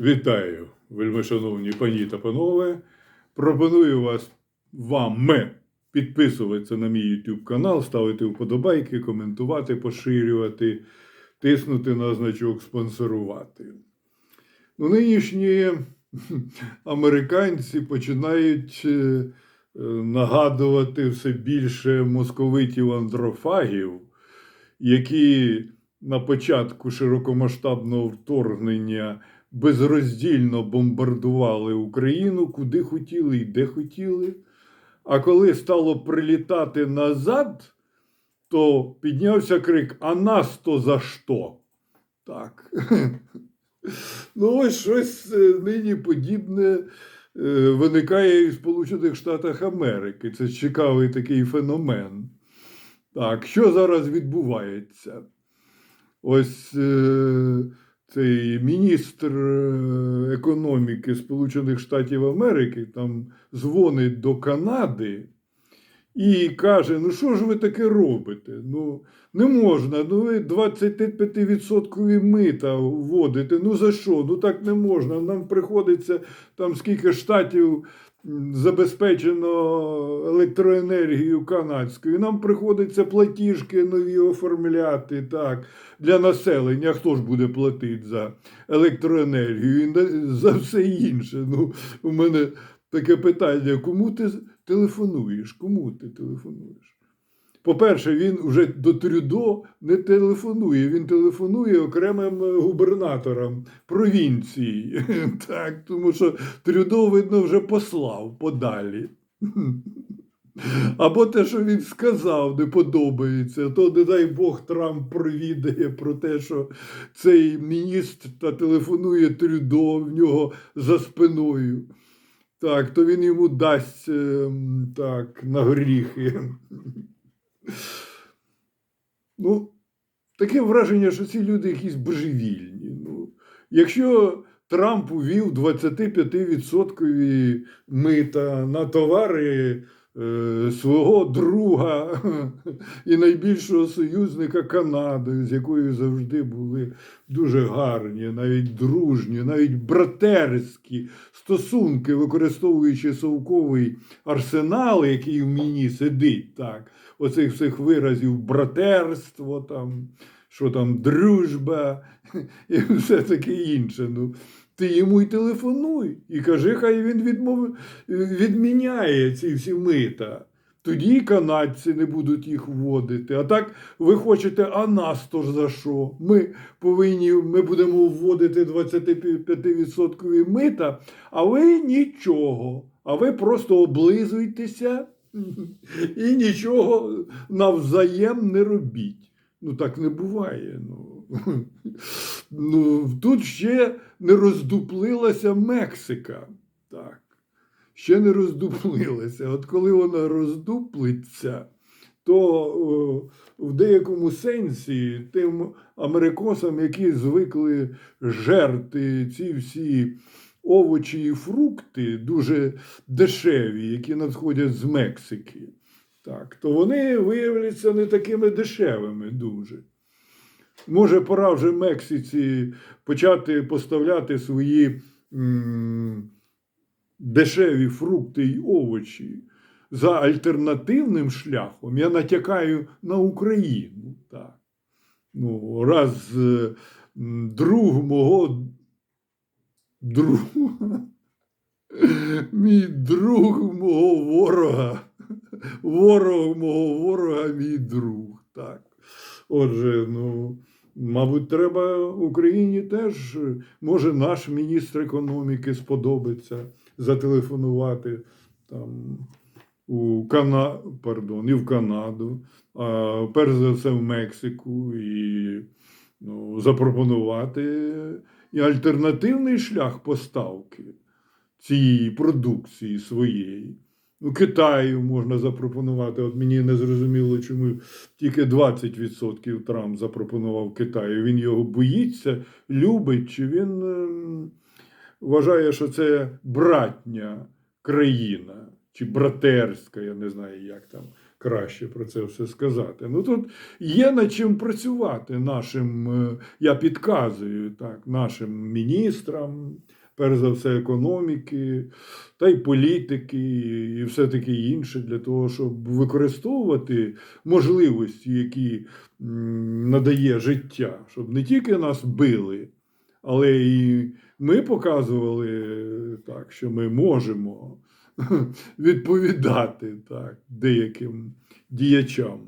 Вітаю, вельмишановні пані та панове. Пропоную вас вам підписуватися на мій YouTube канал, ставити вподобайки, коментувати, поширювати, тиснути на значок спонсорувати. Ну, нинішні американці починають е, нагадувати все більше московитів андрофагів, які на початку широкомасштабного вторгнення безроздільно бомбардували Україну, куди хотіли і де хотіли. А коли стало прилітати назад, то піднявся крик: А нас то за що? Так. Ну, ось щось е, нині подібне е, виникає і в Сполучених Штатах Америки. Це цікавий такий феномен. Так, що зараз відбувається? Ось е, цей міністр е, економіки Сполучених Штатів Америки там дзвонить до Канади і каже: Ну що ж ви таке робите? Ну, не можна, ну ви 25% мита вводите. Ну за що? Ну так не можна. Нам приходиться там скільки штатів забезпечено електроенергією канадською. Нам приходиться платіжки нові оформляти так, для населення. Хто ж буде платити за електроенергію і за все інше? Ну, у мене таке питання: кому ти телефонуєш? Кому ти телефонуєш? По-перше, він вже до Трюдо не телефонує, він телефонує окремим е, губернаторам провінції. Так, тому що Трюдо, видно, вже послав подалі. Або те, що він сказав, не подобається, то не дай Бог Трамп провідає про те, що цей міністр та телефонує Трюдо в нього за спиною. Так, то він йому дасть ем, так, на горіхи. Ну, таке враження, що ці люди якісь божевільні. Ну, якщо Трамп увів 25% мита на товари свого друга і найбільшого союзника Канади, з якою завжди були дуже гарні, навіть дружні, навіть братерські стосунки, використовуючи совковий арсенал, який в мені сидить, так, оцих всіх виразів братерство, там, що там дружба і все таке інше. Ну, ти йому й телефонуй і кажи, хай він відмов... відміняє ці всі мита. Тоді канадці не будуть їх вводити. А так ви хочете, а нас то ж за що? Ми повинні, ми будемо вводити 25% мита, а ви нічого. А ви просто облизуйтеся і нічого навзаєм не робіть. Ну так не буває. Ну, ну тут ще не роздуплилася Мексика. Так. Ще не роздуплилася. От коли вона роздуплиться, то о, в деякому сенсі тим америкосам, які звикли жерти ці всі овочі і фрукти, дуже дешеві, які надходять з Мексики, так, то вони виявляться не такими дешевими дуже. Може, пора вже Мексиці почати поставляти свої м, дешеві фрукти й овочі за альтернативним шляхом. Я натякаю на Україну. Так. Ну, раз е, м, друг мого друга, мій друг мого ворога, ворог мого ворога, мій друг. Так. Отже, ну, мабуть, треба Україні теж, може, наш міністр економіки сподобиться зателефонувати там у Кана... Пардон, і в Канаду, а перш за все в Мексику, і ну, запропонувати і альтернативний шлях поставки цієї продукції своєї. Ну, Китаю можна запропонувати. От мені не зрозуміло, чому тільки 20% Трамп запропонував Китаю. Він його боїться, любить, чи він ем, вважає, що це братня країна, чи братерська, я не знаю, як там краще про це все сказати. Ну тут є над чим працювати нашим, е, я підказую так, нашим міністрам, перш за все, економіки, та й політики, і все таке інше, для того, щоб використовувати можливості, які надає життя, щоб не тільки нас били, але і ми показували так, що ми можемо відповідати так, деяким діячам,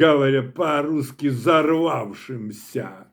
говоря по-русски, зарвавшимся.